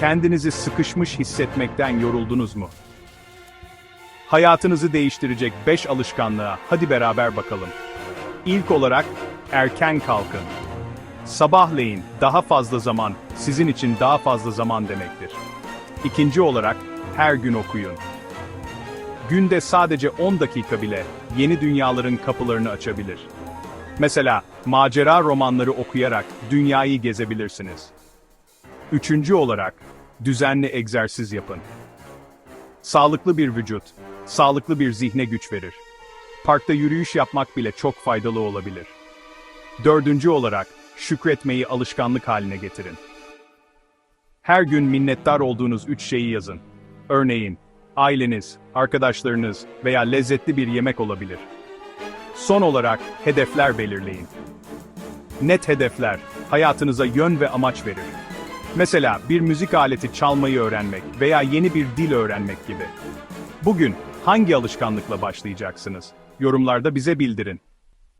Kendinizi sıkışmış hissetmekten yoruldunuz mu? Hayatınızı değiştirecek 5 alışkanlığa hadi beraber bakalım. İlk olarak erken kalkın. Sabahleyin daha fazla zaman sizin için daha fazla zaman demektir. İkinci olarak her gün okuyun. Günde sadece 10 dakika bile yeni dünyaların kapılarını açabilir. Mesela macera romanları okuyarak dünyayı gezebilirsiniz. Üçüncü olarak düzenli egzersiz yapın. Sağlıklı bir vücut, sağlıklı bir zihne güç verir. Parkta yürüyüş yapmak bile çok faydalı olabilir. Dördüncü olarak şükretmeyi alışkanlık haline getirin. Her gün minnettar olduğunuz üç şeyi yazın. Örneğin, aileniz, arkadaşlarınız veya lezzetli bir yemek olabilir. Son olarak hedefler belirleyin. Net hedefler hayatınıza yön ve amaç verir. Mesela bir müzik aleti çalmayı öğrenmek veya yeni bir dil öğrenmek gibi. Bugün hangi alışkanlıkla başlayacaksınız? Yorumlarda bize bildirin.